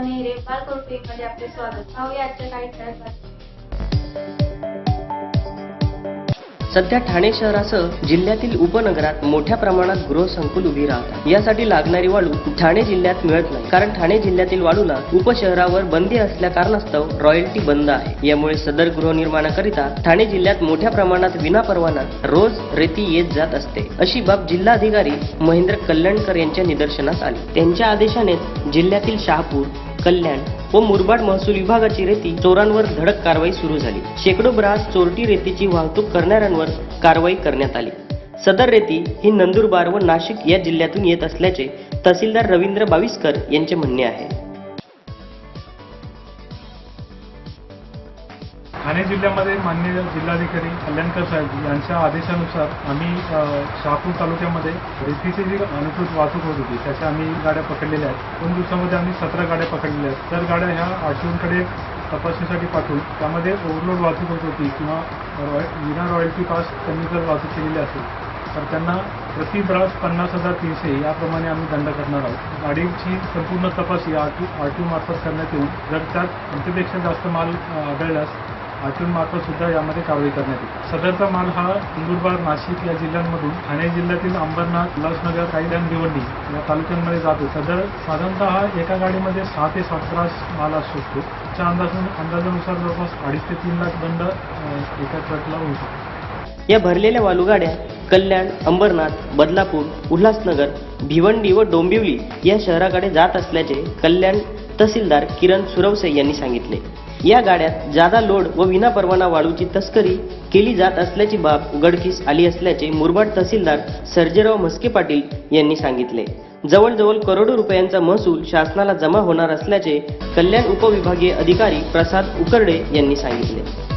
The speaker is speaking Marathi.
मध्ये आपले स्वागत. पाहूया आजच्या काही ठळक सध्या ठाणे शहरासह जिल्ह्यातील उपनगरात मोठ्या प्रमाणात गृहसंकुल उभी राहतात. यासाठी लागणारी वाळू ठाणे जिल्ह्यात मिळत नाही कारण ठाणे जिल्ह्यातील वाळूला उपशहरावर बंदी असल्या कारणास्तव रॉयल्टी बंद आहे. यामुळे सदर गृहनिर्माणाकरिता ठाणे जिल्ह्यात मोठ्या प्रमाणात विनापरवाना रोज रेती येत जात असते. अशी बाब जिल्हाधिकारी महेंद्र कल्याणकर यांच्या निदर्शनास आली. त्यांच्या आदेशाने जिल्ह्यातील शहापूर कल्याण व मुरबाड महसूल विभागाची रेती चोरांवर धडक कारवाई सुरू झाली. शेकडो ब्रास चोरटी रेतीची वाहतूक करणाऱ्यांवर कारवाई करण्यात आली. सदर रेती ही नंदुरबार व नाशिक या जिल्ह्यातून येत असल्याचे तहसीलदार रवींद्र बाविस्कर यांचे म्हणणे आहे. ठाणे जिल्ह्यामध्ये माननीय जिल्हाधिकारी कल्याणकर साहेब यांच्या आदेशानुसार आम्ही शहापूर तालुक्यामध्ये रेतीची जी अनुकृत वाहतूक होत होती त्याच्या आम्ही गाड्या पकडलेल्या आहेत. दोन दिवसामध्ये आम्ही सतरा गाड्या पकडलेल्या आहेत. तर गाड्या ह्या आरटीओकडे तपासणीसाठी पाठवून त्यामध्ये ओव्हरलोड वाहतूक होत होती किंवा रॉय विना रॉयल्टी पास त्यांनी जर वाहतूक केलेली असेल तर त्यांना प्रति ब्रास पन्नास हजार तीनशे याप्रमाणे आम्ही दंड करणार आहोत. गाडीची संपूर्ण तपास आर टी आर टी मार्फत करण्यात येऊन जर त्यात क्षमतेपेक्षा जास्त माल आढळल्यास मार्फत सुद्धा यामध्ये कारवाई करण्यात येईल सदरचा माल हा नंदुरबार नाशिक या जिल्ह्यांमधून ठाणे जिल्ह्यातील अंबरनाथ उल्हासनगर कायद्यान भिवंडी या तालुक्यांमध्ये जातो. सदर साधारणतः एका गाडीमध्ये सहा ते सात माल असू शकतो त्या अंदाजून अंदाजानुसार जवळपास अडीच ते तीन लाख दंड एका ट्रकला होऊ शकतो. या भरलेल्या वालुगाड्या कल्याण अंबरनाथ बदलापूर उल्हासनगर भिवंडी व डोंबिवली या शहराकडे जात असल्याचे कल्याण तहसीलदार किरण सुरवसे यांनी सांगितले. या गाड्यात जादा लोड व विनापरवाना वाळूची तस्करी केली जात असल्याची बाब उघडकीस आली असल्याचे मुरबाड तहसीलदार सर्जेराव म्हस्के पाटील यांनी सांगितले. जवळजवळ करोडो रुपयांचा महसूल शासनाला जमा होणार असल्याचे कल्याण उपविभागीय अधिकारी प्रसाद उकरडे यांनी सांगितले.